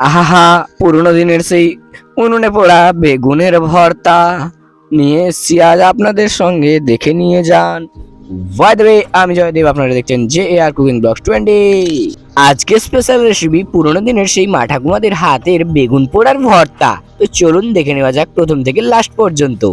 আহা পুরনো দিনের সেই উনুনে পোড়া বেগুনের ভর্তা। নিয়ে এসছি, আজ আপনাদের সঙ্গে দেখে নিয়ে যান। দ্য আমি জয়দেব, আপনারা দেখছেন J A R cooking blogs twenty আজকে স্পেশাল রেসিপি পুরনো দিনের সেই মা ঠাকুমাদের হাতের বেগুন পোড়ার ভর্তা। তো চলুন দেখে নেওয়া যাক প্রথম থেকে লাস্ট পর্যন্ত।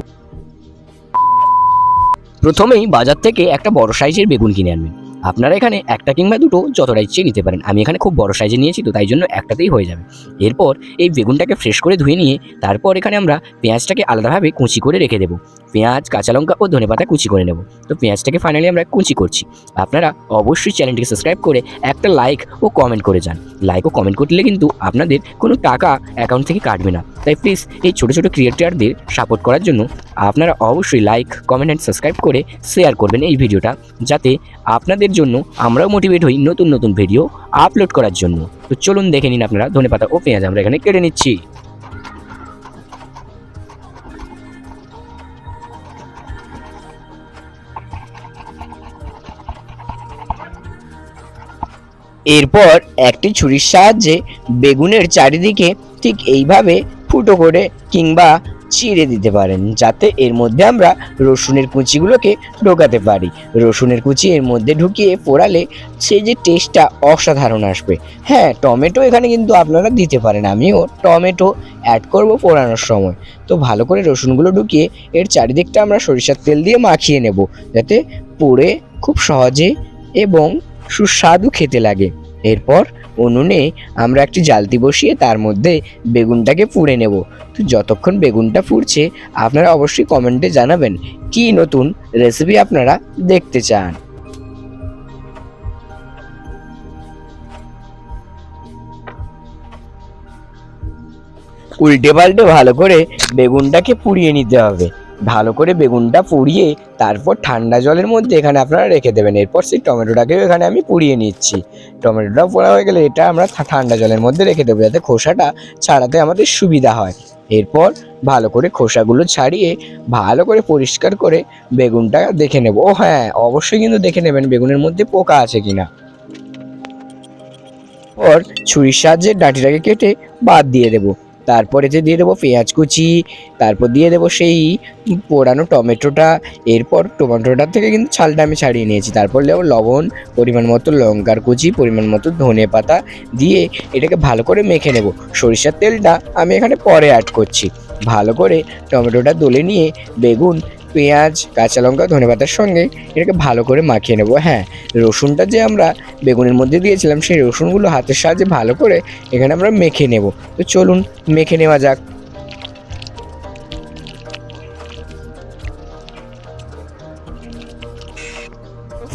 প্রথমেই বাজার থেকে একটা বড় সাইজের বেগুন কিনে আনবেন। আপনারা এখানে একটা কিংবা দুটো যতটা ইচ্ছে নিতে পারেন। আমি এখানে খুব বড় সাইজে নিয়েছি তো তাই জন্য একটাতেই হয়ে যাবে। এরপর এই বেগুনটাকে ফ্রেশ করে ধুয়ে নিয়ে তারপর এখানে আমরা পেঁয়াজটাকে আলাদাভাবে কুচি করে রেখে দেবো। পেঁয়াজ, কাঁচা লঙ্কা ও ধনেপাতা কুচি করে নেব। তো পেঁয়াজটাকে ফাইনালি আমরা কুচি করছি। আপনারা অবশ্যই চ্যানেলটিকে সাবস্ক্রাইব করে একটা লাইক ও কমেন্ট করে যান। লাইক ও কমেন্ট করলে কিন্তু আপনাদের কোনো টাকা অ্যাকাউন্ট থেকে কাটবে না। তাই প্লিজ এই ছোটো ছোটো ক্রিয়েটারদের সাপোর্ট করার জন্য আপনারা অবশ্যই লাইক কমেন্ট অ্যান্ড সাবস্ক্রাইব করে শেয়ার করবেন এই ভিডিওটা যাতে আপনাদের জন্য আমরাও মোটিভেট হই নতুন নতুন ভিডিও আপলোড করার জন্য। তো চলুন দেখে নিন আপনারা ধনেপাতা ও পেঁয়াজ আমরা এখানে কেটে নিচ্ছি। এরপর একটি ছুরির সাহায্যে বেগুনের চারিদিকে ঠিক এইভাবে ফুটো করে কিংবা চিড়ে দিতে পারেন, যাতে এর মধ্যে আমরা রসুনের কুচিগুলোকে ঢোকাতে পারি। রসুনের কুচি এর মধ্যে ঢুকিয়ে পোড়ালে সেই যে টেস্টটা অসাধারণ আসবে। হ্যাঁ টমেটো এখানে কিন্তু আপনারা দিতে পারেন। আমিও টমেটো অ্যাড করব পোড়ানোর সময়। তো ভালো করে রসুনগুলো ঢুকিয়ে এর চারিদিকটা আমরা সরিষার তেল দিয়ে মাখিয়ে নেব, যাতে পুড়ে খুব সহজে এবং সুস্বাদু খেতে লাগে। এরপর উনুনে আমরা একটি জালতি বসিয়ে তার মধ্যে বেগুনটাকে পুড়ে নেব। তো যতক্ষণ বেগুনটা পুড়ছে আপনারা অবশ্যই কমেন্টে জানাবেন কি নতুন রেসিপি আপনারা দেখতে চান। উল্টে পাল্টে ভালো করে বেগুনটাকে পুড়িয়ে নিতে হবে। ভালো করে বেগুনটা পুড়িয়ে তারপর ঠান্ডা জলের মধ্যে এখানে আপনারা রেখে দেবেন। এরপর সেই টমেটোটাকেও এখানে আমি পুড়িয়ে নিচ্ছি। টমেটোটা পোড়া হয়ে গেলে এটা আমরা ঠান্ডা জলের মধ্যে রেখে দেবো যাতে খোসাটা ছাড়াতে আমাদের সুবিধা হয়। এরপর ভালো করে খোসাগুলো ছাড়িয়ে ভালো করে পরিষ্কার করে বেগুনটা দেখে নেব। ও হ্যাঁ অবশ্যই কিন্তু দেখে নেবেন বেগুনের মধ্যে পোকা আছে কিনা। পর ছুরির সাহায্যে ডাঁটিটাকে কেটে বাদ দিয়ে দেবো। তারপর যে দিয়ে দেবো পেঁয়াজ কুচি, তারপর দিয়ে দেবো সেই পোড়ানো টমেটোটা, এরপর টমেটোটার থেকে কিন্তু ছালটা আমি ছাড়িয়ে নিয়েছি। তারপর দেবো লবণ, পরিমাণ মতো লঙ্কার কুচি, পরিমাণ মতো ধনে পাতা দিয়ে এটাকে ভালো করে মেখে নেব। সরিষার তেলটা আমি এখানে পরে অ্যাড করছি। ভালো করে টমেটোটা দলে নিয়ে বেগুন পেঁয়াজ, কাঁচা লঙ্কা ধনে পাতার সঙ্গে এটাকে ভালো করে মাখিয়ে নেব। হ্যাঁ রসুনটা যে আমরা বেগুনের মধ্যে দিয়েছিলাম, সেই রসুনগুলো হাতের সাহায্যে ভালো করে এখানে আমরা মেখে নেব। তো চলুন, মেখে নেওয়া যাক।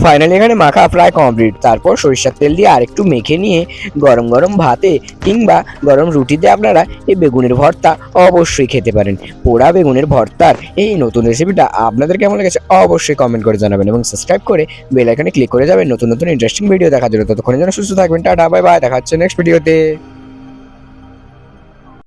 ফাইনালি এখানে মাখা প্রায় কমপ্লিট তারপর সরিষার তেল দিয়ে আরেকটু মেখে নিয়ে গরম গরম ভাতে কিংবা গরম রুটিতে আপনারা এই বেগুনের ভর্তা অবশ্যই খেতে পারেন। পোড়া বেগুনের ভর্তার এই নতুন রেসিপিটা আপনাদের কেমন লেগেছে অবশ্যই কমেন্ট করে জানাবেন এবং সাবস্ক্রাইব করে বেল আইকনে ক্লিক করে যাবেন। নতুন নতুন ইন্টারেস্টিং ভিডিও দেখার জন্য ততক্ষণের জন্য সুস্থ থাকবেন। টাটা বাই বাই দেখা হচ্ছে নেক্সট ভিডিওতে